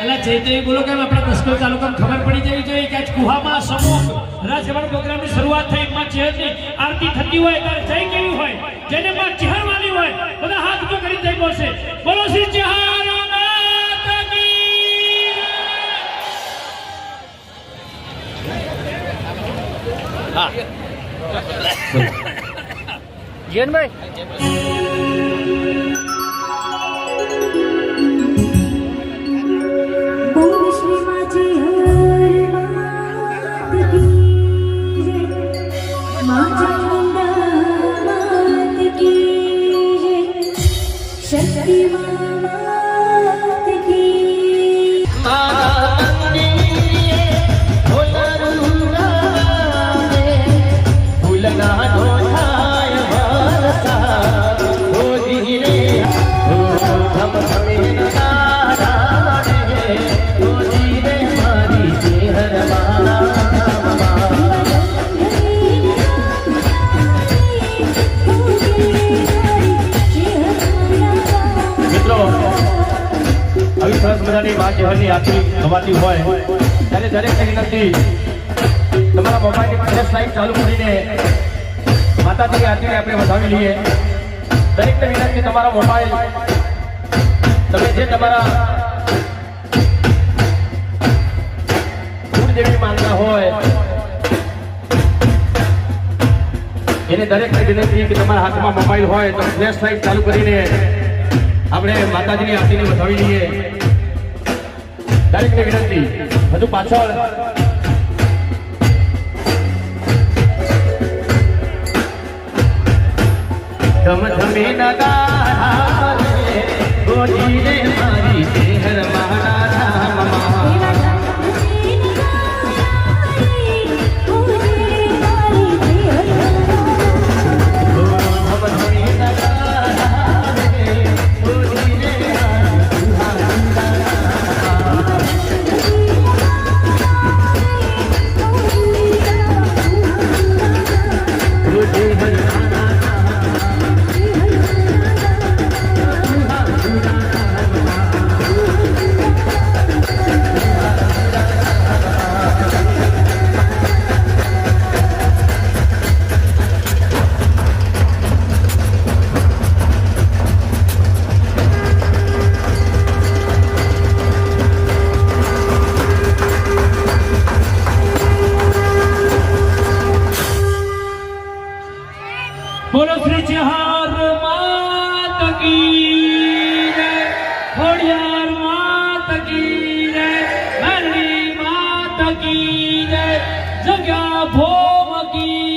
એટલે જય જય બોલો કેમ? આપણા દસકો તાલુકામાં ખબર પડી જવી જોઈએ કે આજ કુહામાં સમૂહ રાજસભા પ્રોગ્રામની શરૂઆત થઈ. માં ચેહરની આરતી થતી હોય, ત્યારે જય કેવી હોય? જેને માં ચેહર વાલી હોય, બધા હાથ ઊંચો કરી જય બોલશે. બોલો શ્રી ચેહર જીવનભાઈ. જય માતા આવી સરસ મજાની મા ચહેરની આરતી થવાતી હોય. ત્યારે દરેક વિનંતી તમારા મોબાઈલની ફ્લેશ લાઈટ ચાલુ કરીને માતાજીની આરતીને આપણે વધાવી લઈએ. દરેકને વિનંતી તમારા મોબાઈલ, તમે જે તમારા કુળદેવી માનતા હોય, એને દરેકને વિનંતી કે તમારા હાથમાં મોબાઈલ હોય તો ફ્લેશ લાઈટ ચાલુ કરીને આપણે માતાજીની આરતીને વધાવી લઈએ. દરેકને વિનંતી હજુ પાછળ. ધમ ધમે નગારા ગોરી રે મારા કી ખોડિયાર માત કી મેરડી માત કી જગ્યા ભોમ કી